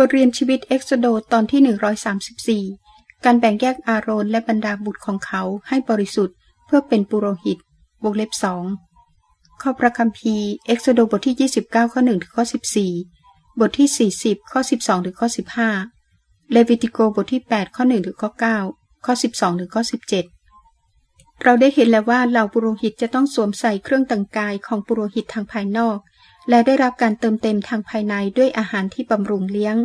บทเรียนชีวิตเอ็กโซโดตอนที่ 134 การแบ่งแยกอาโรนและบรรดาบุตรของเขาให้บริสุทธิ์ เพื่อเป็นปุโรหิตวงเล็บสองข้อพระคัมภีร์เอ็กโซโดบทที่ 29 ข้อ1ถึงข้อ 14 บทที่ 40 ข้อ 12 ถึงข้อ 15 เลวิติโกบทที่ 8 ข้อ 1 ถึงข้อ 9 ข้อ 12 ถึงข้อ 17 เราได้เห็นแล้วว่าเหล่าปุโรหิตจะต้องสวมใส่เครื่องแต่งกายของปุโรหิตทางภายนอก และได้รับการเติมเต็มทางภายในด้วยอาหารที่บำรุงเลี้ยง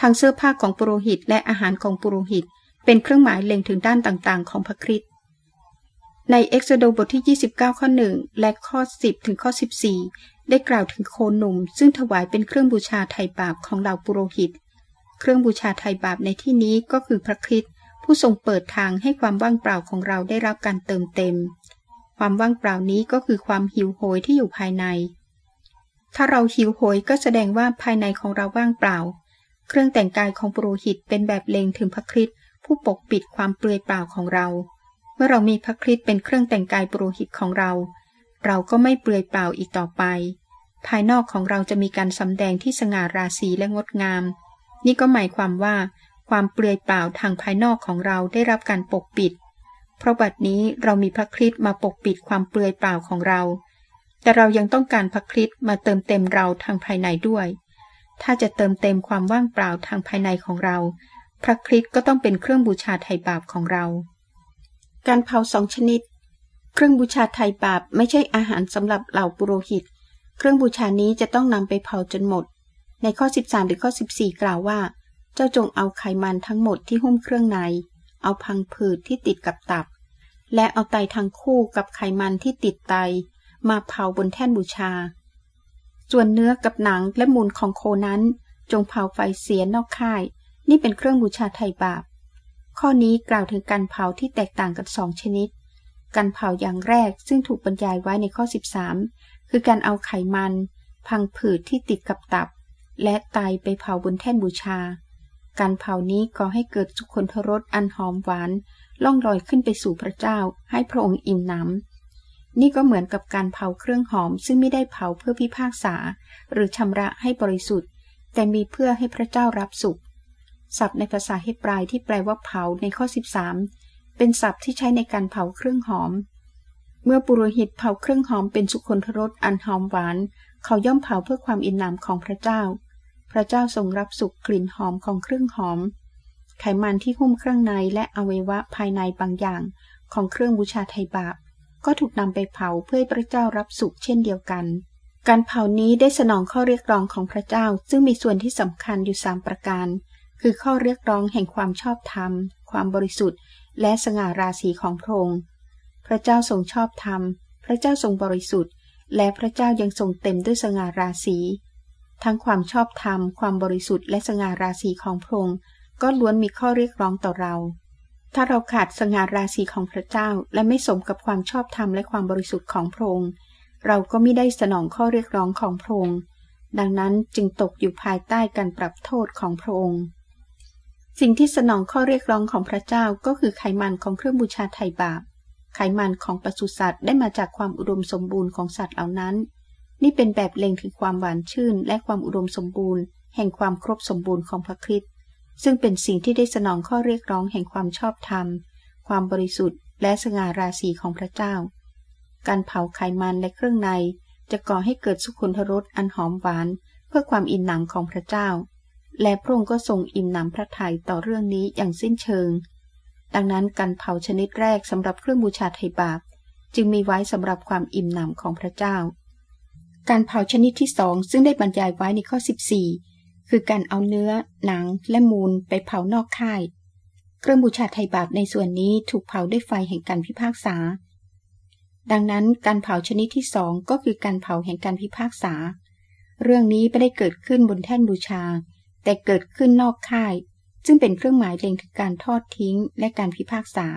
ทางเสื้อผ้าของปุโรหิตและอาหารของปุโรหิต เป็นเครื่องหมายเล็งถึงด้านต่างๆ ของพระคริสต์ในเอ็กซโดบทที่ 29 ข้อ 1 และข้อ 10 ถึงข้อ 14 ได้กล่าวถึงโคหนุ่ม ซึ่งถวายเป็นเครื่องบูชาไถ่บาปของเหล่าปุโรหิต เครื่องบูชาไถ่บาปในที่นี้ก็คือพระคริสต์ผู้ทรงเปิดทางให้ความว่างเปล่าของเราได้รับการเติมเต็ม ความว่างเปล่านี้ก็คือความหิวโหยที่อยู่ภายใน ถ้าเราหิวโหยก็แสดงว่าภายในของเราว่างเปล่า เครื่องแต่งกายของปุโรหิตเป็นแบบเล็งถึงพระคริสต์ผู้ปกปิดความเปลือยเปล่าของเรา เมื่อเรามีพระคริสต์เป็นเครื่องแต่งกายปุโรหิตของเรา เราก็ไม่เปลือยเปล่าอีกต่อไป ภายนอกของเราจะมีการสำแดงที่สง่าราศีและงดงาม นี่ก็หมายความว่า ความเปลือยเปล่าทางภายนอกของเราได้รับการปกปิด เพราะบัดนี้เรามีพระคริสต์มาปกปิดความเปลือยเปล่าของเรา แต่เรายังต้องการพระคริสต์มาเติมเต็มเราทางภายในด้วย ถ้าจะเติมเต็มความว่างเปล่าทางภายในของเรา พระคริสต์ก็ต้องเป็นเครื่องบูชาไถ่บาปของเรา การเผาสองชนิด เครื่องบูชาไถ่บาปไม่ใช่อาหารสำหรับเหล่าปุโรหิต เครื่องบูชานี้จะต้องนำไปเผาจนหมด ในข้อ 13 หรือข้อ 14 กล่าวว่า เจ้าจงเอาไขมันทั้งหมดที่หุ้มเครื่องใน เอาพังผืดที่ติดกับตับ และเอาไตทั้งคู่กับไขมันที่ติดไต มาเผาบนแท่นบูชา ส่วนเนื้อกับหนังและมูลของโคนั้น จงเผาไฟเสียนอกค่าย นี่เป็นเครื่องบูชาไถ่บาป ข้อนี้กล่าวถึงการเผาที่แตกต่างกันสองชนิด การเผาอย่างแรกซึ่งถูกบรรยายไว้ในข้อ 13 คือการเอาไขมัน พังผืดที่ติดกับตับ และไตไปเผาบนแท่นบูชา การเผานี้ก่อให้เกิดสุคนทรสอันหอมหวานล่องลอยขึ้นไปสู่พระเจ้าให้พระองค์อิ่มหนำ นี่ก็เหมือนกับการเผาเครื่องหอม ซึ่งไม่ได้เผาเพื่อพิพากษา หรือชำระให้บริสุทธิ์ แต่มีเพื่อให้พระเจ้ารับสุข ศัพท์ในภาษาเฮบรายที่แปลว่าเผาในข้อ 13 เป็นศัพท์ที่ใช้ในการเผาเครื่องหอม เมื่อปุโรหิตเผาเครื่องหอมเป็นสุคนทรสอันหอมหวาน เขาย่อมเผาเพื่อความอิ่มหนำของพระเจ้า พระเจ้าทรงรับสุขกลิ่นหอมของเครื่องหอม ไขมันที่หุ้มเครื่องในและอวัยวะภายในบางอย่าง ของเครื่องบูชาไทยบาป ก็ถูกนำไปเผาเพื่อพระเจ้ารับสุขเช่นเดียวกัน การเผานี้ได้สนองข้อเรียกร้องของพระเจ้า ซึ่งมีส่วนที่สำคัญอยู่สามประการ คือข้อเรียกร้องแห่งความชอบธรรม ความบริสุทธิ์ และสง่าราศีของพระองค์ พระเจ้าทรงชอบธรรม พระเจ้าทรงบริสุทธิ์ และพระเจ้ายังทรงเต็มด้วยสง่าราศีทั้งความชอบธรรม ความบริสุทธิ์และสง่าราศีของพระองค์ก็ล้วนมีข้อเรียกร้องต่อเรา ถ้าเราขาดสง่าราศีของพระเจ้า และไม่สมกับความชอบธรรมและความบริสุทธิ์ของพระองค์ เราก็ไม่ได้สนองข้อเรียกร้องของพระองค์ ดังนั้นจึงตกอยู่ภายใต้การปรับโทษของพระองค์ สิ่งที่สนองข้อเรียกร้องของพระเจ้าก็คือไขมันของเครื่องบูชาไถ่บาป ไขมันของปศุสัตว์ได้มาจากความอุดมสมบูรณ์ของสัตว์เหล่านั้น นี่เป็นแบบเล็งถึงความหวานชื่นและความอุดมสมบูรณ์ แห่งความครบสมบูรณ์ของพระคริสต์ ซึ่งเป็นสิ่งที่ได้สนองข้อเรียกร้องแห่งความชอบธรรม ความบริสุทธิ์ และสง่าราศีของพระเจ้า การเผาไขมันและเครื่องใน จะก่อให้เกิดสุขุนทรสอันหอมหวาน เพื่อความอิ่มหนำของพระเจ้า และพระองค์ก็ทรงอิ่มหนำพระทัยต่อเรื่องนี้อย่างสิ้นเชิง ดังนั้นการเผาชนิดแรกสำหรับเครื่องบูชาไถ่บาป จึงมีไว้สำหรับความอิ่มหนำของพระเจ้า การเผาชนิดที่สองซึ่งได้บรรยายไว้ในข้อ 14 คือการเอาเนื้อ หนังและมูลไปเผานอกค่าย เครื่องบูชาไถ่บาปในส่วนนี้ถูกเผาด้วยไฟแห่งการพิพากษา ดังนั้นการเผาชนิดที่สองก็คือการเผาแห่งการพิพากษา เรื่องนี้ไม่ได้เกิดขึ้นบนแท่นบูชา แต่เกิดขึ้นนอกค่าย ซึ่งเป็นเครื่องหมายเล็งถึงการทอดทิ้งและการพิพากษา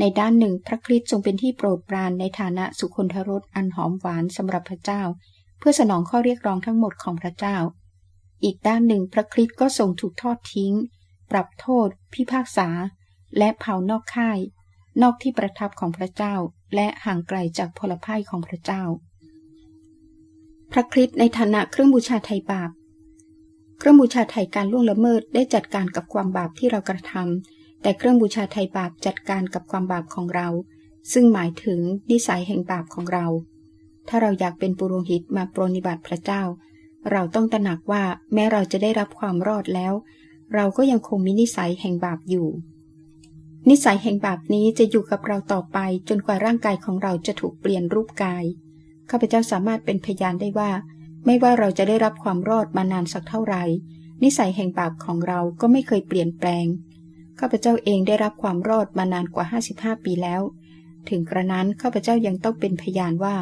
ในด้านหนึ่งพระคริสต์ทรงเป็นที่โปรดปรานในฐานะสุคนทรสอันหอมหวานสำหรับพระเจ้า เพื่อสนองข้อเรียกร้องทั้งหมดของพระเจ้า อีกด้านหนึ่งพระคริสต์ก็ทรงถูกทอดทิ้ง ปรับโทษ พิพากษา และเผานอกค่าย นอกที่ประทับของพระเจ้า และห่างไกลจากพลภัยของพระเจ้า พระคริสต์ในฐานะเครื่องบูชาไถ่บาป เครื่องบูชาไถ่การล่วงละเมิดได้จัดการกับความบาปที่เรากระทำแต่เครื่องบูชาไถ่บาปจัดการกับความบาปของเรา ซึ่งหมายถึงนิสัยแห่งบาปของเรา ถ้าเราอยากเป็นปุโรหิตมาปรนิบัติพระเจ้า เราต้องตระหนักว่าแม้เราจะได้รับความรอดแล้ว เราก็ยังคงมีนิสัยแห่งบาปอยู่ นิสัยแห่งบาปนี้จะอยู่กับเราต่อไปจนกว่าร่างกายของเราจะถูกเปลี่ยนรูปกาย ข้าพเจ้าสามารถเป็นพยานได้ว่า ไม่ว่าเราจะได้รับความรอดมานานสักเท่าไหร่นิสัยแห่งบาปของเราก็ไม่เคยเปลี่ยนแปลง ข้าพเจ้าเองได้รับความรอดมานานกว่า 55 ปีแล้ว ถึงกระนั้นข้าพเจ้ายังต้องเป็นพยานว่า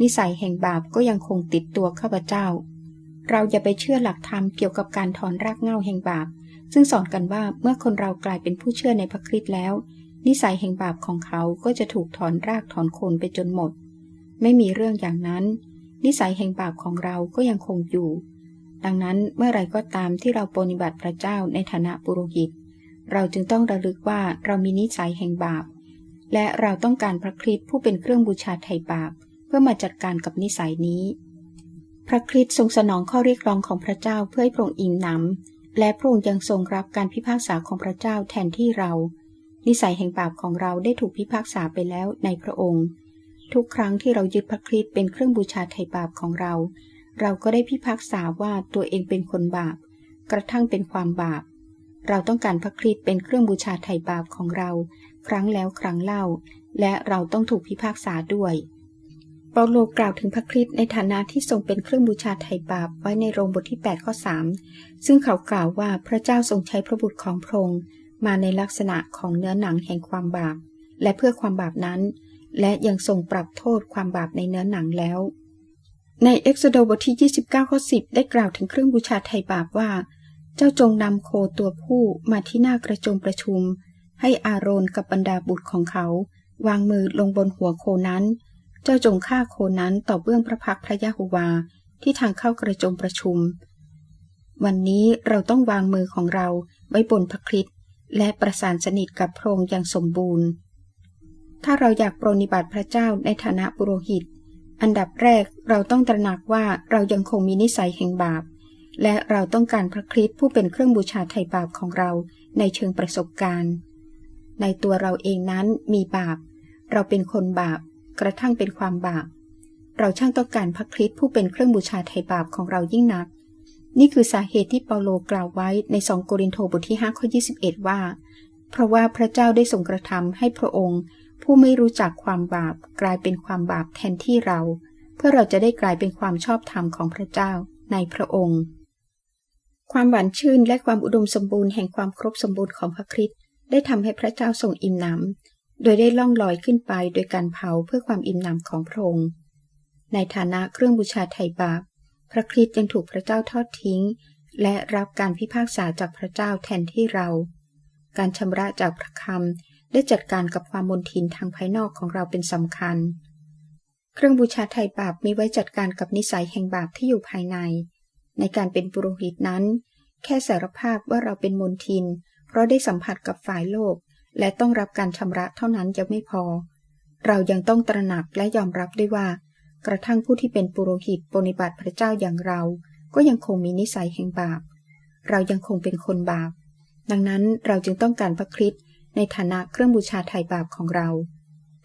นิสัยแห่งบาปก็ยังคงติดตัวข้าพเจ้า เราอย่าไปเชื่อหลักธรรมเกี่ยวกับการถอนรากเหง้าแห่งบาป ซึ่งสอนกันว่าเมื่อคนเรากลายเป็นผู้เชื่อในพระคริสต์แล้ว นิสัยแห่งบาปของเขาก็จะถูกถอนรากถอนโคนไปจนหมด ไม่มีเรื่องอย่างนั้น นิสัยแห่งบาปของเราก็ยังคงอยู่ ดังนั้นเมื่อไรก็ตามที่เราปฏิบัติพระเจ้าในฐานะปุโรหิต เราจึงต้องระลึกว่าเรามีนิสัยแห่งบาป และเราต้องการพระคริสต์ผู้เป็นเครื่องบูชาไถ่บาป เพื่อมาจัดการกับนิสัยนี้ พระคริสต์ทรงสนองข้อเรียกร้องของพระเจ้าเพื่อให้พระองค์อิ่มหนำและพระองค์ยังทรงรับการพิพากษาของพระเจ้าแทนที่เรา นิสัยแห่งบาปของเราได้ถูกพิพากษาไปแล้วในพระองค์ ทุกครั้งที่เรายึดพระคริสต์เป็นเครื่องบูชาไถ่บาปของเรา เราก็ได้พิพากษาว่าตัวเองเป็นคนบาป กระทั่งเป็นความบาป เราต้องการพระคริสต์เป็นเครื่องบูชาไถ่บาปของเรา ครั้งแล้วครั้งเล่า และเราต้องถูกพิพากษาด้วย เปาโลกล่าวถึงพระคริสต์ในฐานะที่ทรงเป็นเครื่องบูชาไถ่บาปไว้ในโรมบทที่ 8 ข้อ 3 ซึ่งเขากล่าวว่าพระเจ้าทรงใช้พระบุตรของพระองค์มาในลักษณะของเนื้อหนังแห่งความบาป และเพื่อความบาปนั้น และยังทรงปรับโทษความบาปในเนื้อหนังแล้ว ในเอ็กโซโดบทที่ 29 ข้อ 10 ได้กล่าวถึงเครื่องบูชาไถ่บาปว่า เจ้าจงนำโคตัวผู้มาที่หน้ากระจงประชุม ให้อาโรนกับบรรดาบุตรของเขา วางมือลงบนหัวโคนั้น เจ้าจงฆ่าโคนั้นต่อเบื้องพระพักพระยะโฮวาที่ทางเข้ากระจงประชุม วันนี้เราต้องวางมือของเราไว้บนพระคริสต์และประสานสนิทกับพระองค์อย่างสมบูรณ์ ถ้าเราอยากปรนิบัติพระเจ้าในฐานะปุโรหิต อันดับแรกเราต้องตระหนักว่าเรายังคงมีนิสัยแห่งบาป และเราต้องการพระคริสต์ผู้เป็นเครื่องบูชาไถ่บาปของเราในเชิงประสบการณ์ ในตัวเราเองนั้นมีบาป เราเป็นคนบาป กระทั่งเป็นความบาป เราช่างต้องการพระคริสต์ผู้เป็นเครื่องบูชาไถ่บาปของเรายิ่งนัก นี่คือสาเหตุที่เปาโลกล่าวไว้ในสองโกรินโทบทที่5ข้อ21 ว่า เพราะว่าพระเจ้าได้ทรงกระทำให้พระองค์ ผู้ไม่รู้จักความบาปกลายเป็นความบาปแทนที่เรา เพื่อเราจะได้กลายเป็นความชอบธรรมของพระเจ้าในพระองค์ ความหวานชื่นและความอุดมสมบูรณ์แห่งความครบสมบูรณ์ของพระคริสต์ได้ทำให้พระเจ้าทรงอิ่มหนำ โดยได้ล่องลอยขึ้นไปโดยการเผาเพื่อความอิ่มหนำของพระองค์ ในฐานะเครื่องบูชาไถ่บาป พระคริสต์ยังถูกพระเจ้าทอดทิ้ง และรับการพิพากษาจากพระเจ้าแทนที่เรา การชำระจากพระคำได้จัดการกับความมนทินทางภายนอกของเราเป็นสำคัญ เครื่องบูชาไถ่บาปมีไว้จัดการกับนิสัยแห่งบาปที่อยู่ภายใน ในการเป็นปุโรหิตนั้น แค่สารภาพว่าเราเป็นมนทิน เพราะได้สัมผัสกับฝ่ายโลก และต้องรับการชำระเท่านั้นยังไม่พอ เรายังต้องตระหนักและยอมรับด้วยว่า กระทั่งผู้ที่เป็นปุโรหิตปฏิบัติพระเจ้าอย่างเรา ก็ยังคงมีนิสัยแห่งบาป เรายังคงเป็นคนบาป ดังนั้นเราจึงต้องการพระคริสต์ในฐานะเครื่องบูชาไถ่บาปของเรา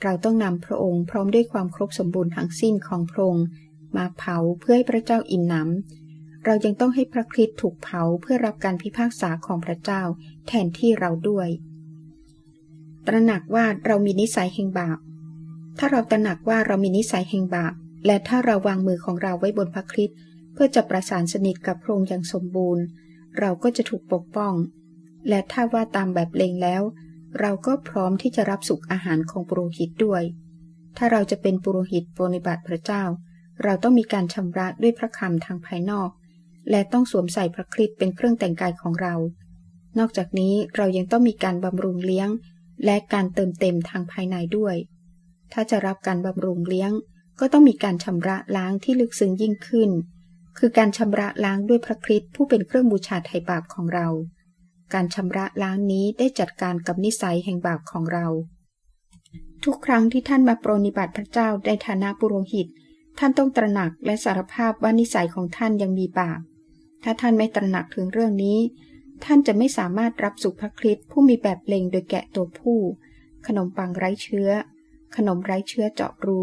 เราต้องนำพระองค์พร้อมด้วยความครบสมบูรณ์ทั้งสิ้นของพระองค์มาเผาเพื่อให้พระเจ้าอิ่มหนำ เรายังต้องให้พระคริสต์ถูกเผาเพื่อรับการพิพากษาของพระเจ้าแทนที่เราด้วย ตระหนักว่าเรามีนิสัยแห่งบาป ถ้าเราตระหนักว่าเรามีนิสัยแห่งบาป และถ้าเราวางมือของเราไว้บนพระคริสต์เพื่อจะประสานสนิทกับพระองค์อย่างสมบูรณ์ เราก็จะถูกปกป้อง และถ้าว่าตามแบบเลงแล้ว เราก็พร้อมที่จะรับสุขอาหารของปุโรหิตด้วย ถ้าเราจะเป็นปุโรหิตปฏิบัติพระเจ้า เราต้องมีการชำระด้วยพระคำทางภายนอก และต้องสวมใส่พระคริสต์เป็นเครื่องแต่งกายของเรา นอกจากนี้เรายังต้องมีการบำรุงเลี้ยง และการเติมเต็มทางภายในด้วย ถ้าจะรับการบำรุงเลี้ยง ก็ต้องมีการชำระล้างที่ลึกซึ้งยิ่งขึ้น คือการชำระล้างด้วยพระคริสต์ผู้เป็นเครื่องบูชาไถ่บาปของเรา การชำระล้างนี้ได้จัดการกับนิสัยแห่งบาปของเรา ทุกครั้งที่ท่านมาโปรนิบัติพระเจ้าในฐานะปุโรหิต ท่านต้องตระหนักและสารภาพว่านิสัยของท่านยังมีบาป ถ้าท่านไม่ตระหนักถึงเรื่องนี้ ท่านจะไม่สามารถรับสุภคริสผู้มีแบบเล็งโดยแกะตัวผู้ ขนมปังไร้เชื้อ ขนมไร้เชื้อเจาะรู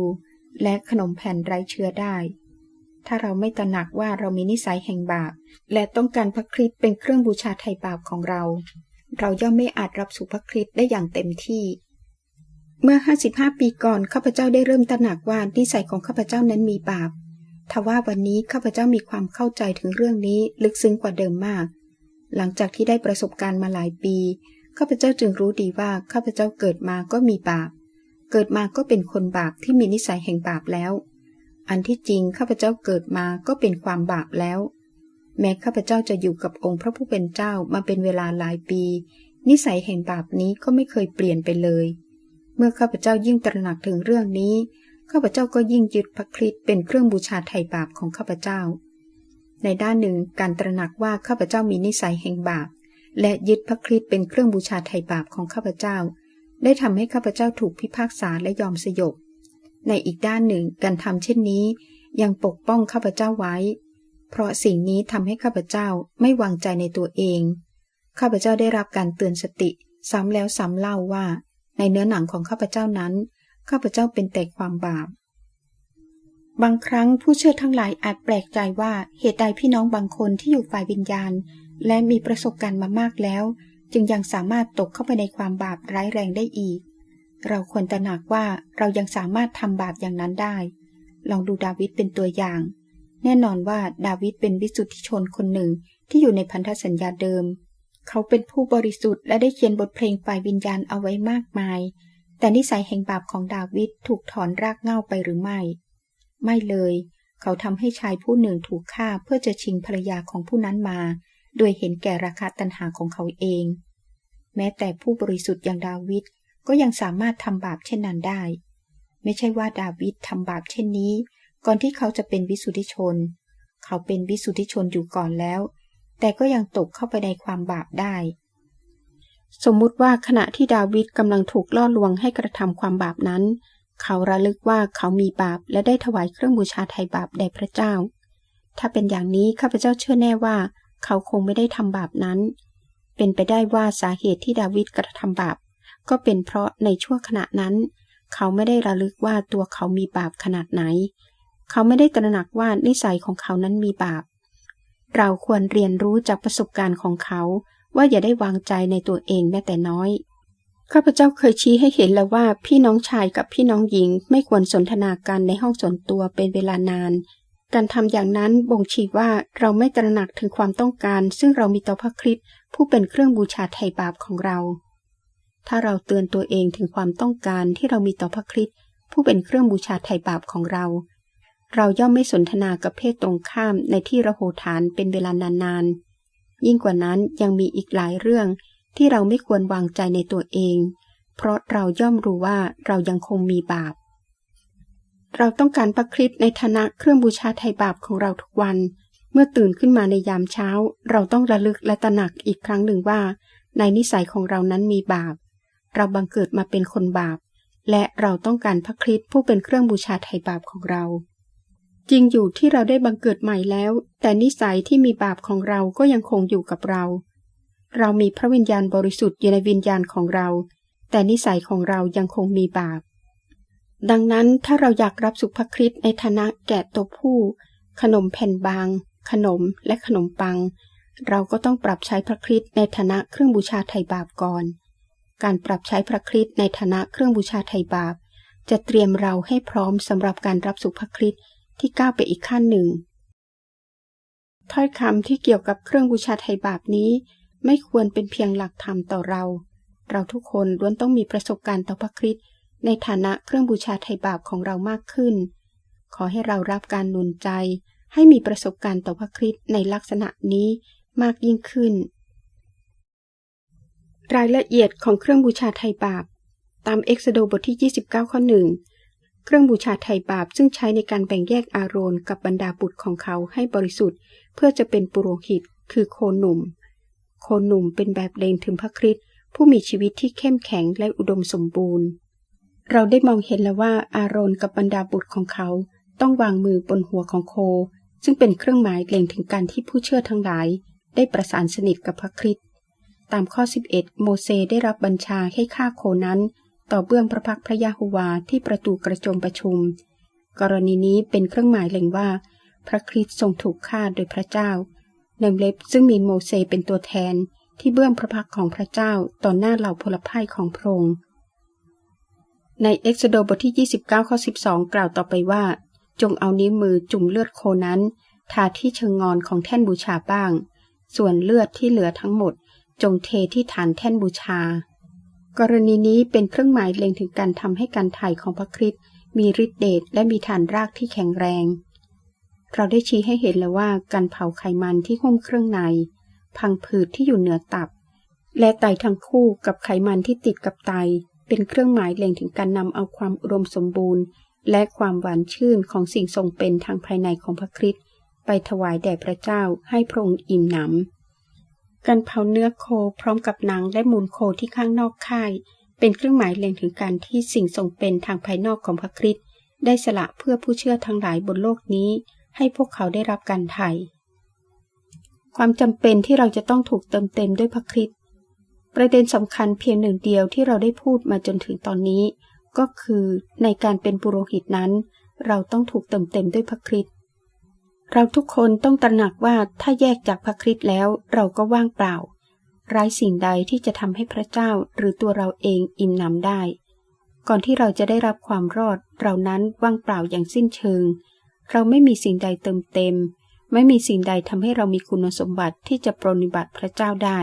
และขนมแผ่นไร้เชื้อได้ ถ้าเราไม่ตระหนักว่าเรามีนิสัยแห่งบาป และต้องการพระคริสต์เป็นเครื่องบูชาไถ่บาปของเรา เราย่อมไม่อาจรับสุภคริสต์ได้อย่างเต็มที่ เมื่อ 55 ปีก่อนข้าพเจ้าได้เริ่มตระหนักว่านิสัยของข้าพเจ้านั้นมีบาปทว่าวันนี้ข้าพเจ้ามีความเข้าใจถึงเรื่องนี้ลึกซึ้งกว่าเดิมมาก หลังจากที่ได้ประสบการณ์มาหลายปี ข้าพเจ้าจึงรู้ดีว่าข้าพเจ้าเกิดมาก็มีบาป เกิดมาก็เป็นคนบาปที่มีนิสัยแห่งบาปแล้ว อันที่จริงข้าพเจ้าเกิดมาก็เป็นความบาปแล้ว แม้ข้าพเจ้าจะอยู่กับองค์พระผู้เป็นเจ้ามาเป็นเวลาหลายปี นิสัยแห่งบาปนี้ก็ไม่เคยเปลี่ยนไปเลย เมื่อข้าพเจ้ายิ่งตระหนักถึงเรื่องนี้ ข้าพเจ้าก็ยิ่งยึดพระคริสต์เป็นเครื่องบูชาไถ่บาปของข้าพเจ้า ในด้านหนึ่งการตระหนักว่าข้าพเจ้ามีนิสัยแห่งบาป และยึดพระคริสต์เป็นเครื่องบูชาไถ่บาปของข้าพเจ้า ได้ทำให้ข้าพเจ้าถูกพิพากษาและยอมสยบ ในอีกด้านหนึ่งการทำเช่นนี้ยังปกป้องข้าพเจ้าไว้ เพราะสิ่งนี้ทำให้ข้าพเจ้าไม่วางใจในตัวเอง ข้าพเจ้าได้รับการเตือนสติ ซ้ำแล้วซ้ำเล่าว่า ในเนื้อหนังของข้าพเจ้านั้น ข้าพเจ้าเป็นแต่ความบาป บางครั้งผู้เชื่อทั้งหลายอาจแปลกใจว่าเหตุใดพี่น้องบางคนที่อยู่ฝ่ายวิญญาณ และมีประสบการณ์มามากแล้ว จึงยังสามารถตกเข้าไปในความบาปร้ายแรงได้อีก เราควรตระหนักว่าเรายังสามารถทำบาปอย่างนั้นได้ ลองดูดาวิดเป็นตัวอย่าง แน่นอนว่าดาวิดเป็นวิสุทธิชนคนหนึ่งที่อยู่ในพันธสัญญาเดิม เขาเป็นผู้บริสุทธิ์และได้เขียนบทเพลงฝ่ายวิญญาณเอาไว้มากมาย แต่นิสัยแห่งบาปของดาวิดถูกถอนรากเหง้าไปหรือไม่ ไม่เลย เขาทำให้ชายผู้หนึ่งถูกฆ่าเพื่อจะชิงภรรยาของผู้นั้นมา โดยเห็นแก่ราคาตันหาของเขาเอง แม้แต่ผู้บริสุทธิ์อย่างดาวิดก็ยังสามารถทำบาปเช่นนั้นได้ ไม่ใช่ว่าดาวิดทำบาปเช่นนี้ ก่อนที่เขาจะเป็นวิสุทธิชน เขาเป็นวิสุทธิชนอยู่ก่อนแล้ว แต่ก็ยังตกเข้าไปในความบาปได้ สมมุติว่าขณะที่ดาวิดกำลังถูกล่อลวงให้กระทำความบาปนั้น เขาระลึกว่าเขามีบาปและได้ถวายเครื่องบูชาไถ่บาปแด่พระเจ้า ถ้าเป็นอย่างนี้ข้าพเจ้าเชื่อแน่ว่า เขาคงไม่ได้ทำบาปนั้น เป็นไปได้ว่าสาเหตุที่ดาวิดกระทำบาป ก็เป็นเพราะในช่วงขณะนั้น เขาไม่ได้ระลึกว่าตัวเขามีบาปขนาดไหน เขาไม่ได้ตระหนักว่านิสัยของเขานั้นมีบาป เราควรเรียนรู้จากประสบการณ์ของเขา ว่าอย่าได้วางใจในตัวเองแม้แต่น้อย ข้าพเจ้าเคยชี้ให้เห็นแล้วว่าพี่น้องชายกับพี่น้องหญิงไม่ควรสนทนากันในห้องส่วนตัวเป็นเวลานาน การทำอย่างนั้นบ่งชี้ว่าเราไม่ตระหนักถึงความต้องการ ซึ่งเรามีต่อพระคริสต์ผู้เป็นเครื่องบูชาไถ่บาปของเรา ถ้าเราเตือนตัวเองถึงความต้องการที่เรามีต่อพระคริสต์ผู้เป็นเครื่องบูชาไถ่บาปของเรา เราย่อมไม่สนทนากับเพศตรงข้ามในที่ระโหฐานเป็นเวลานานๆ ยิ่งกว่านั้นยังมีอีกหลายเรื่อง ที่เราไม่ควรวางใจในตัวเอง เพราะเราย่อมรู้ว่าเรายังคงมีบาป เราต้องการพระคริสต์ในฐานะเครื่องบูชาไถ่บาปของเราทุกวัน เมื่อตื่นขึ้นมาในยามเช้า เราต้องระลึกและตระหนักอีกครั้งหนึ่งว่า ในนิสัยของเรานั้นมีบาป เราบังเกิดมาเป็นคนบาป และเราต้องการพระคริสต์ผู้เป็นเครื่องบูชาไถ่บาปของเราจริงอยู่ที่เราได้บังเกิดใหม่แล้ว แต่นิสัยที่มีบาปของเราก็ยังคงอยู่กับเรา เรามีพระวิญญาณบริสุทธิ์อยู่ในวิญญาณของเรา แต่นิสัยของเรายังคงมีบาป ดังนั้นถ้าเราอยากรับสุภคริสในฐานะแกะตัวผู้ ขนมแผ่นบาง ขนมและขนมปัง เราก็ต้องปรับใช้พระคริสต์ในฐานะเครื่องบูชาไถ่บาปก่อน การปรับใช้พระคริสต์ในฐานะเครื่องบูชาไถ่บาป จะเตรียมเราให้พร้อมสำหรับการรับสุภคริสต์ที่ก้าวไปอีกขั้นหนึ่งถ้อยคำที่เกี่ยวกับเครื่องบูชาไทยบาปนี้ ไม่ควรเป็นเพียงหลักธรรมต่อเรา เราทุกคนล้วนต้องมีประสบการณ์ต่อพระคริสต์ในฐานะเครื่องบูชาไทยบาปของเรามากขึ้น ขอให้เรารับการหนุนใจ ให้มีประสบการณ์ต่อพระคริสต์ในลักษณะนี้มากยิ่งขึ้น รายละเอียดของเครื่องบูชาไทยบาป ตามเอ็กซโดบทที่ 29 ข้อหนึ่งเครื่องบูชาไถ่บาปซึ่งใช้ในการแบ่งแยกอาโรนกับบรรดาบุตรของเขาให้บริสุทธิ์ เพื่อจะเป็นปุโรหิต คือโคหนุ่ม โคหนุ่มเป็นแบบเลงถึงพระคริสต์ผู้มีชีวิตที่เข้มแข็งและอุดมสมบูรณ์ เราได้มองเห็นแล้วว่าอาโรนกับบรรดาบุตรของเขาต้องวางมือบนหัวของโค ซึ่งเป็นเครื่องหมายเล็งถึงการที่ผู้เชื่อทั้งหลาย ได้ประสานสนิทกับพระคริสต์ตามข้อ 11 โมเสได้รับบัญชาให้ฆ่าโคนั้น ต่อเบื้องพระพักพระยาโฮวาที่ประตูกระโจมประชุม กรณีนี้เป็นเครื่องหมายเล็งว่า พระคริสต์ทรงถูกฆ่าโดยพระเจ้า ในเล็บซึ่งมีโมเสเป็นตัวแทนที่เบื้องพระพักของพระเจ้าต่อหน้าเหล่าพลพ่ายของพระองค์ในเอ็กซโดบทที่ 29 ข้อ 12 กล่าวต่อไปว่า จงเอานิ้วมือจุ่มเลือดโคนั้น ทาที่เชิงงอนของแท่นบูชาบ้าง ส่วนเลือดที่เหลือทั้งหมด จงเทที่ฐานแท่นบูชา กรณีนี้เป็นเครื่องหมายเล็งถึงการทำให้การถ่ายของพระคริสต์มีฤทธิเดชและมีฐานรากที่แข็งแรง เราได้ชี้ให้เห็นแล้วว่าการเผาไขมันที่หุ้มเครื่องใน พังผืดที่อยู่เหนือตับ และไตทั้งคู่กับไขมันที่ติดกับไต เป็นเครื่องหมายเล็งถึงการนำเอาความอุดมสมบูรณ์ และความหวานชื่นของสิ่งทรงเป็นทางภายในของพระคริสต์ไปถวายแด่พระเจ้าให้พระองค์อิ่มหนำการเผาเนื้อโคพร้อมกับหนังและมูลโคที่ข้างนอกค่าย เป็นเครื่องหมายเล็งถึงการที่สิ่งทรงเป็นทางภายนอกของพระคริสต์ได้สละเพื่อผู้เชื่อทั้งหลายบนโลกนี้ ให้พวกเขาได้รับการไถ่ความจำเป็นที่เราจะต้องถูกเติมเต็มด้วยพระคริสต์ประเด็นสำคัญเพียงหนึ่งเดียวที่เราได้พูดมาจนถึงตอนนี้ ก็คือในการเป็นปุโรหิตนั้น เราต้องถูกเติมเต็มด้วยพระคริสต์เราทุกคนต้องตระหนักว่าถ้าแยกจากพระคริสต์แล้วเราก็ว่างเปล่าไร้สิ่งใดที่จะทำให้พระเจ้าหรือตัวเราเองอิ่มหนำได้ ก่อนที่เราจะได้รับความรอดเรานั้นว่างเปล่าอย่างสิ้นเชิง เราไม่มีสิ่งใดเติมเต็ม ไม่มีสิ่งใดทำให้เรามีคุณสมบัติที่จะปรนิบัติพระเจ้าได้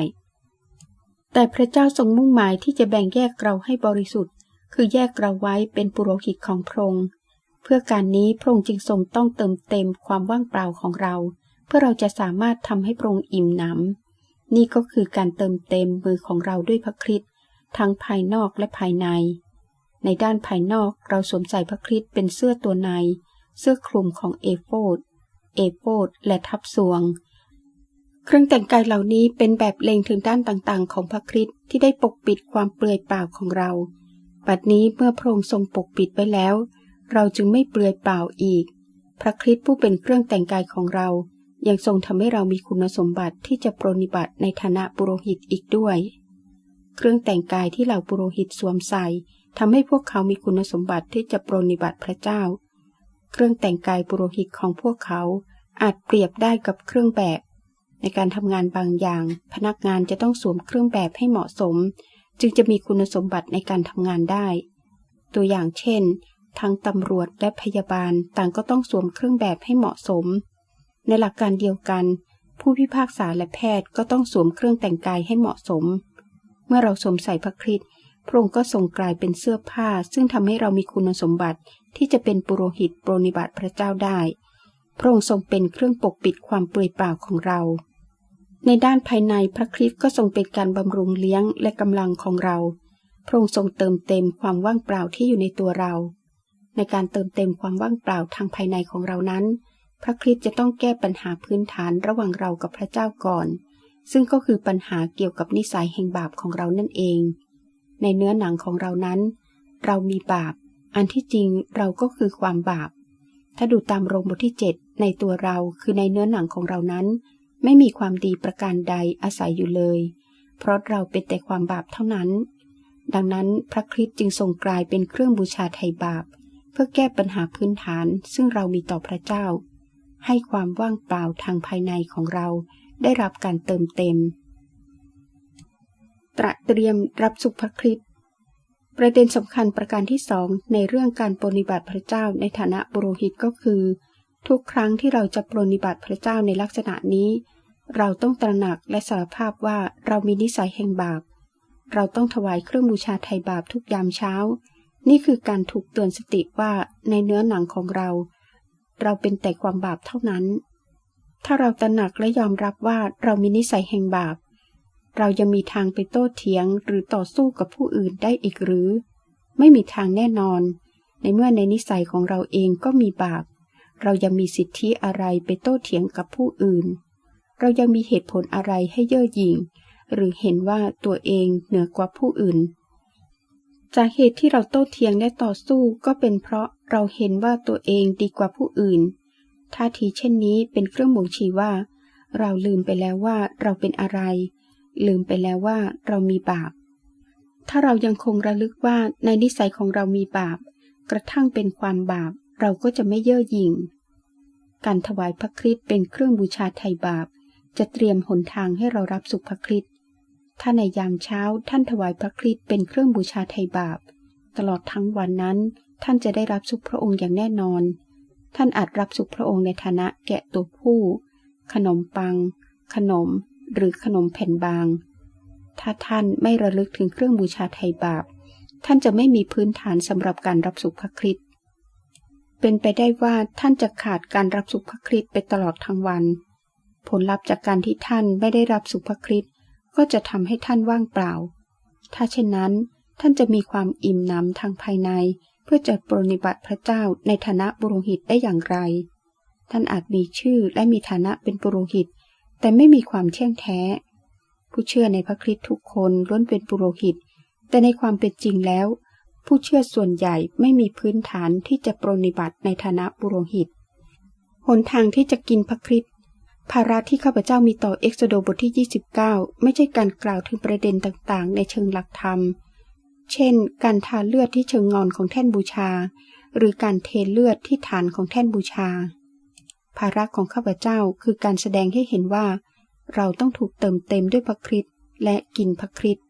แต่พระเจ้าทรงมุ่งหมายที่จะแบ่งแยกเราให้บริสุทธิ์ คือแยกเราไว้เป็นปุโรหิตของพระองค์ เพื่อการนี้พระองค์จึงทรงต้องเติมเต็มความว่างเปล่าของเรา เพื่อเราจะสามารถทำให้พระองค์อิ่มหนำนี่ก็คือการเติมเต็มมือของเราด้วยพระคริสต์ทั้งภายนอกและภายใน ในด้านภายนอกเราสวมใส่พระคริสต์เป็นเสื้อตัวใน เสื้อคลุมของเอโฟดเอโฟดและทับสวง เครื่องแต่งกายเหล่านี้เป็นแบบเล็งถึงด้านต่างๆ ของพระคริสต์ที่ได้ปกปิดความเปลือยเปล่าของเรา บัดนี้เมื่อพระองค์ทรงปกปิดไว้แล้ว เราจึงไม่เปลือยเปล่าอีก พระคริสต์ผู้เป็นเครื่องแต่งกายของเรา ยังทรงทำให้เรามีคุณสมบัติที่จะปรนิบัติในฐานะปุโรหิตอีกด้วย เครื่องแต่งกายที่เหล่าปุโรหิตสวมใส่ทำให้พวกเขามีคุณสมบัติที่จะปรนิบัติพระเจ้า เครื่องแต่งกายปุโรหิตของพวกเขา อาจเปรียบได้กับเครื่องแบบ ในการทำงานบางอย่าง พนักงานจะต้องสวมเครื่องแบบให้เหมาะสม จึงจะมีคุณสมบัติในการทำงานได้ ตัวอย่างเช่นทั้งตำรวจและพยาบาลต่างก็ต้องสวมเครื่องแบบให้เหมาะสม ในหลักการเดียวกัน ผู้พิพากษาและแพทย์ก็ต้องสวมเครื่องแต่งกายให้เหมาะสม เมื่อเราสวมใส่พระคริสต์พระองค์ก็ทรงกลายเป็นเสื้อผ้า ซึ่งทำให้เรามีคุณสมบัติ ที่จะเป็นปุโรหิตโปรนิบัติพระเจ้าได้ พระองค์ทรงเป็นเครื่องปกปิดความเปลือยเปล่าของเรา ในด้านภายในพระคริสต์ก็ทรงเป็นการบำรุงเลี้ยงและกำลังของเรา พระองค์ทรงเติมเต็มความว่างเปล่าที่อยู่ในตัวเรา ในการเติมเต็มความว่างเปล่าทางภายในของเรานั้น พระคริสต์จะต้องแก้ปัญหาพื้นฐานระหว่างเรากับพระเจ้าก่อน ซึ่งก็คือปัญหาเกี่ยวกับนิสัยแห่งบาปของเรานั่นเอง ในเนื้อหนังของเรานั้น เรามีบาป อันที่จริงเราก็คือความบาป ถ้าดูตามโรงบทที่ 7 ในตัวเราคือในเนื้อหนังของเรานั้น ไม่มีความดีประการใดอาศัยอยู่เลย เพราะเราเป็นแต่ความบาปเท่านั้น ดังนั้นพระคริสต์จึงทรงกลายเป็นเครื่องบูชาไถ่บาป เพื่อแก้ปัญหาพื้นฐานซึ่งเรามีต่อพระเจ้า ให้ความว่างเปล่าทางภายในของเราได้รับการเติมเต็ม ตระเตรียมรับสุขพระคริสต์ ประเด็นสำคัญประการที่สองในเรื่องการปฏิบัติพระเจ้าในฐานะบุโรหิตก็คือ ทุกครั้งที่เราจะปรนิบัติพระเจ้าในลักษณะนี้ เราต้องตระหนักและสารภาพว่าเรามีนิสัยแห่งบาป เราต้องถวายเครื่องบูชาไถ่บาปทุกยามเช้า นี่คือการถูกเตือนสติว่าในเนื้อหนังของเรา เราเป็นแต่ความบาปเท่านั้น ถ้าเราตระหนักและยอมรับว่าเรามีนิสัยแห่งบาป เรายังมีทางไปโต้เถียงหรือต่อสู้กับผู้อื่นได้อีกหรือ ไม่มีทางแน่นอน ในเมื่อในนิสัยของเราเองก็มีบาป เรายังมีสิทธิอะไรไปโต้เถียงกับผู้อื่น เรายังมีเหตุผลอะไรให้เย่อหยิ่ง หรือเห็นว่าตัวเองเหนือกว่าผู้อื่น จากเหตุที่เราโต้เถียงและต่อสู้ก็เป็นเพราะเราเห็นว่าตัวเองดีกว่าผู้อื่น ท่าทีเช่นนี้เป็นเครื่องบ่งชี้ว่า เราลืมไปแล้วว่าเราเป็นอะไร ลืมไปแล้วว่าเรามีบาป ถ้าเรายังคงระลึกว่าในนิสัยของเรามีบาป กระทั่งเป็นความบาปเราก็จะไม่เย่อหยิ่ง การถวายพระคริสต์เป็นเครื่องบูชาไถ่บาป จะเตรียมหนทางให้เรารับสุขพระคริสต์ถ้าในยามเช้าท่านถวายพระคริสต์เป็นเครื่องบูชาไถ่บาป ตลอดทั้งวันนั้น ท่านจะได้รับสุขพระองค์อย่างแน่นอน ท่านอาจรับสุขพระองค์ในฐานะแกะตัวผู้ ขนมปัง ขนม หรือขนมแผ่นบาง ถ้าท่านไม่ระลึกถึงเครื่องบูชาไถ่บาป ท่านจะไม่มีพื้นฐานสำหรับการรับสุขพระคริสต์เป็นไปได้ว่าท่านจะขาดการรับสุขพระคริสต์ไปตลอดทั้งวัน ผลลัพธ์จากการที่ท่านไม่ได้รับสุขพระคริสต์ก็จะทำให้ท่านว่างเปล่า ถ้าเช่นนั้น ท่านจะมีความอิ่มหนำทางภายใน เพื่อจะปรนิบัติพระเจ้าในฐานะบุโรหิตได้อย่างไร ท่านอาจมีชื่อและมีฐานะเป็นบุโรหิต แต่ไม่มีความเที่ยงแท้ ผู้เชื่อในพระคริสต์ทุกคนล้วนเป็นบุโรหิต แต่ในความเป็นจริงแล้ว ผู้เชื่อส่วนใหญ่ไม่มีพื้นฐานที่จะปรนิบัติในฐานะบุโรหิต หนทางที่จะกินพระคริสต์ภาระที่ข้าพเจ้ามีต่อเอ็กซโดบทที่ 29 ไม่ใช่การกล่าวถึงประเด็นต่างๆ ในเชิงหลักธรรม เช่น การทาเลือดที่เชิงงอนของแท่นบูชา หรือการเทเลือดที่ฐานของแท่นบูชา ภาระของข้าพเจ้าคือการแสดงให้เห็นว่า เราต้องถูกเติมเต็มด้วยพระคริสต์และกินพระคริสต์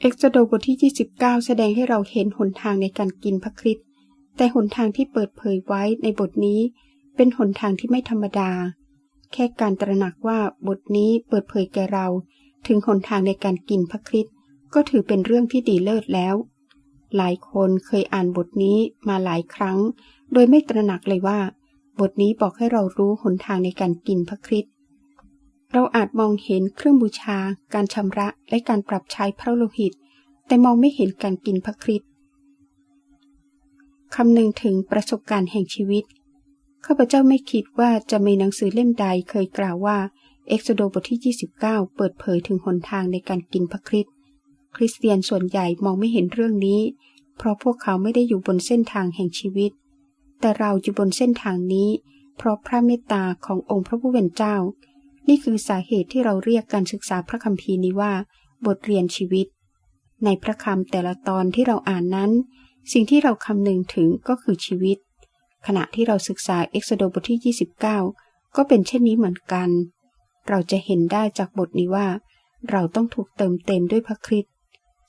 เอ็กซโดบทที่ 29 แสดงให้เราเห็นหนทางในการกินพระคริสต์แต่หนทางที่เปิดเผยไว้ในบทนี้ เป็นหนทางที่ไม่ธรรมดา แค่การตระหนักว่าบทนี้เปิดเผยแก่เรา ถึงหนทางในการกินพระคริสต์ก็ถือเป็นเรื่องที่ดีเลิศแล้ว หลายคนเคยอ่านบทนี้มาหลายครั้ง โดยไม่ตระหนักเลยว่า บทนี้บอกให้เรารู้หนทางในการกินพระคริสต์เราอาจมองเห็นเครื่องบูชา การชำระและการปรับใช้พระโลหิต แต่มองไม่เห็นการกินพระคริสต์คำนึงถึงประสบการณ์แห่งชีวิตข้าพเจ้าไม่คิดว่าจะมีหนังสือเล่มใดเคยกล่าวว่าเอ็กโซโดบทที่ 29 เปิดเผยถึงหนทางในการกินพระคริสต์คริสเตียนส่วนใหญ่มองไม่เห็นเรื่องนี้ เพราะพวกเขาไม่ได้อยู่บนเส้นทางแห่งชีวิต แต่เราอยู่บนเส้นทางนี้ เพราะพระเมตตาขององค์พระผู้เป็นเจ้า นี่คือสาเหตุที่เราเรียกการศึกษาพระคัมภีร์นี้ว่า บทเรียนชีวิต ในพระคำแต่ละตอนที่เราอ่านนั้น สิ่งที่เราคำนึงถึงก็คือชีวิต ขณะที่เราศึกษาเอ็กซโดบทที่ 29 ก็เป็นเช่นนี้เหมือนกัน เราจะเห็นได้จากบทนี้ว่า เราต้องถูกเติมเต็มด้วยพระคริสต์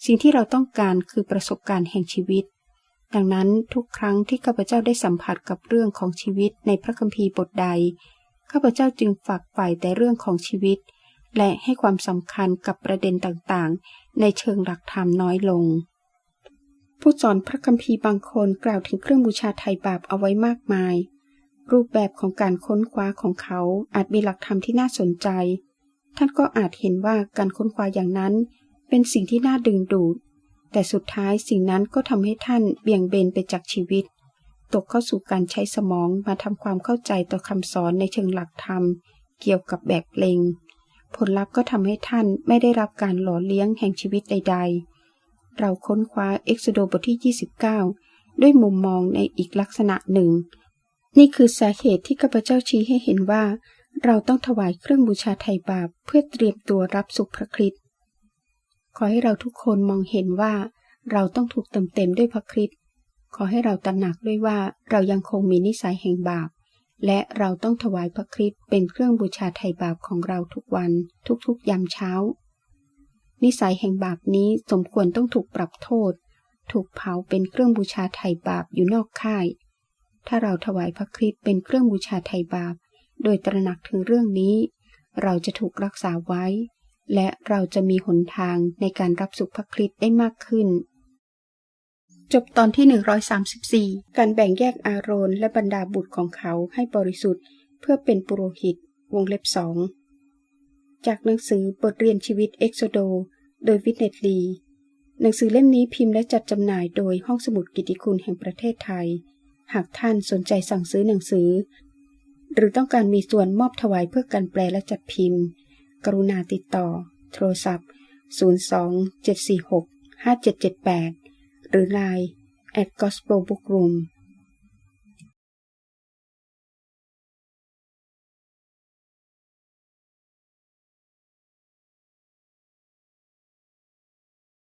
สิ่งที่เราต้องการคือประสบการณ์แห่งชีวิต ดังนั้นทุกครั้งที่ข้าพเจ้าได้สัมผัสกับเรื่องของชีวิตในพระคัมภีร์บทใด ข้าพเจ้าจึงฝากฝ่แต่เรื่องของชีวิต และให้ความสำคัญกับประเด็นต่างๆ ในเชิงหลักธรรมน้อยลง ผู้สอนพระคัมภีร์บางคนกล่าวถึงเครื่องบูชาไถ่บาปเอาไว้มากมาย รูปแบบของการค้นคว้าของเขาอาจมีหลักธรรมที่น่าสนใจ ท่านก็อาจเห็นว่าการค้นคว้าอย่างนั้น เป็นสิ่งที่น่าดึงดูด แต่สุดท้ายสิ่งนั้นก็ทำให้ท่านเบี่ยงเบนไปจากชีวิต ตกเข้าสู่การใช้สมองมาทำความเข้าใจต่อคำสอนในเชิงหลักธรรม เกี่ยวกับแบบเพลงผลลัพธ์ก็ทำให้ท่านไม่ได้รับการหล่อเลี้ยงแห่งชีวิตใด ๆ เราค้นคว้าเอ็กโซโดบทที่ 29 ด้วยมุมมองในอีกลักษณะหนึ่ง นี่คือสาเหตุที่ข้าพเจ้าชี้ให้เห็นว่า เราต้องถวายเครื่องบูชาไถ่บาปเพื่อเตรียมตัวรับสุขพระคริสต์ ขอให้เราทุกคนมองเห็นว่าเราต้องถูกเติมเต็มด้วยพระคริสต์ขอให้เราตระหนักด้วยว่าเรายังคงมีนิสัยแห่งบาป และเราต้องถวายพระคริสต์เป็นเครื่องบูชาไถ่บาปของเราทุกวันทุกๆยามเช้า นิสัยแห่งบาปนี้สมควรต้องถูกปรับโทษ ถูกเผาเป็นเครื่องบูชาไถ่บาปอยู่นอกค่าย ถ้าเราถวายพระคริสต์เป็นเครื่องบูชาไถ่บาป โดยตระหนักถึงเรื่องนี้ เราจะถูกรักษาไว้ และเราจะมีหนทางในการรับสุขพระคริสต์ได้มากขึ้น จบตอนที่ 134 การแบ่งแยกอาโรนและบรรดาบุตรของเขาให้บริสุทธิ์ เพื่อเป็นปุโรหิต วงเล็บสอง จากหนังสือบทเรียนชีวิตเอ็กโซโด โดยวิทเนตลีหนังสือเล่มนี้พิมพ์และจัดจำหน่ายโดยห้องสมุดกิติคุณแห่งประเทศไทย หากท่านสนใจสั่งซื้อหนังสือ หรือต้องการมีส่วนมอบถวายเพื่อการแปลและจัดพิมพ์ กรุณาติดต่อ โทรศัพท์ 02 746 5778 หรือ Line at gospel bookroom